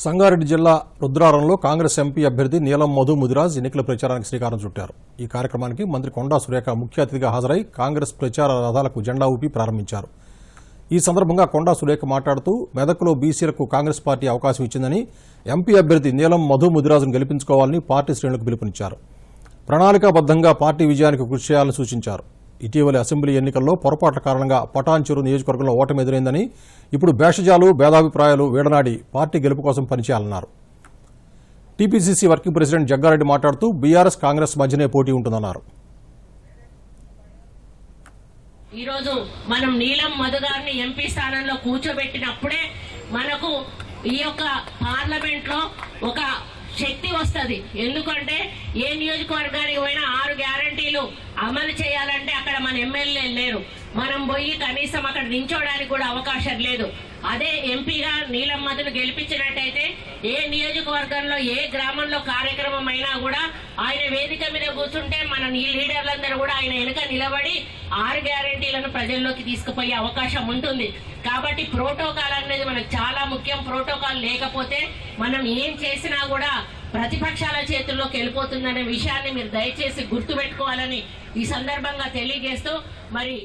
సంగారెడ్డి జిల్లా రుద్రారంలో కాంగ్రెస్ ఎంపీ అభ్యర్థి నీలం మధు ముదిరాజ్ ఎన్నికల ప్రచారానికి శ్రీకారం చుట్టారు. ఈ కార్యక్రమానికి మంత్రి కొండా సురేఖ ముఖ్య అతిథిగా హాజరై కాంగ్రెస్ ప్రచార రథాలకు జెండా ఊపి ప్రారంభించారు. ఈ సందర్భంగా కొండా సురేఖ మాట్లాడుతూ మెదక్లో బీసీలకు కాంగ్రెస్ పార్టీ అవకాశం ఇచ్చిందని ఎంపీ అభ్యర్థి నీలం మధు ముదిరాజును గెలిపించుకోవాలని పార్టీ శ్రేణులకు పిలుపునిచ్చారు. ప్రణాళికాబద్దంగా పార్టీ విజయానికి కృషి చేయాలని సూచించారు. ఇటీవలి అసెంబ్లీ ఎన్నికల్లో పొరపాట్ల కారణంగా పటాన్చెరు నియోజకవర్గంలో ఓటమి ఎదురైందని ఇప్పుడు భేషజాలు భేదాభిప్రాయాలు వీడనాడి పార్టీ గెలుపు కోసం పనిచేయాలన్నారు. టీపీసీసీ వర్కింగ్ ప్రెసిడెంట్ జగ్గారెడ్డి మాట్లాడుతూ బీఆర్ఎస్ కాంగ్రెస్ మధ్యనే పోటీ ఉంటుందన్నారు. ఈరోజు మనం నీలం మధుగారిని ఎంపీ స్థానంలో కూర్చోబెట్టినప్పుడే మనకు ఈ యొక్క పార్లమెంట్లో ఒక శక్తి వస్తుంది. ఎందుకంటే ఏ నియోజకవర్గానికి పోయినా ఆరు అమలు చేయాలంటే అక్కడ మన ఎమ్మెల్యే లేరు. మనం పోయి కనీసం అక్కడ నించోడానికి కూడా అవకాశం లేదు. అదే ఎంపీగా నీలం మధును గెలిపించినట్టయితే ఏ నియోజకవర్గంలో ఏ గ్రామంలో కార్యక్రమం అయినా కూడా ఆయన వేదిక మీద కూర్చుంటే మన లీడర్లందరూ కూడా ఆయన వెనుక నిలబడి ఆరు గ్యారంటీలను ప్రజల్లోకి తీసుకుపోయే అవకాశం ఉంటుంది. కాబట్టి ప్రోటోకాల్ అనేది మనకు చాలా ముఖ్యం. ప్రోటోకాల్ లేకపోతే మనం ఏం చేసినా కూడా ప్రతిపక్షాల చేతుల్లోకి వెళ్ళిపోతుందనే విషయాన్ని మీరు దయచేసి గుర్తుపెట్టుకోవాలని ఈ సందర్భంగా తెలియజేస్తూ మరి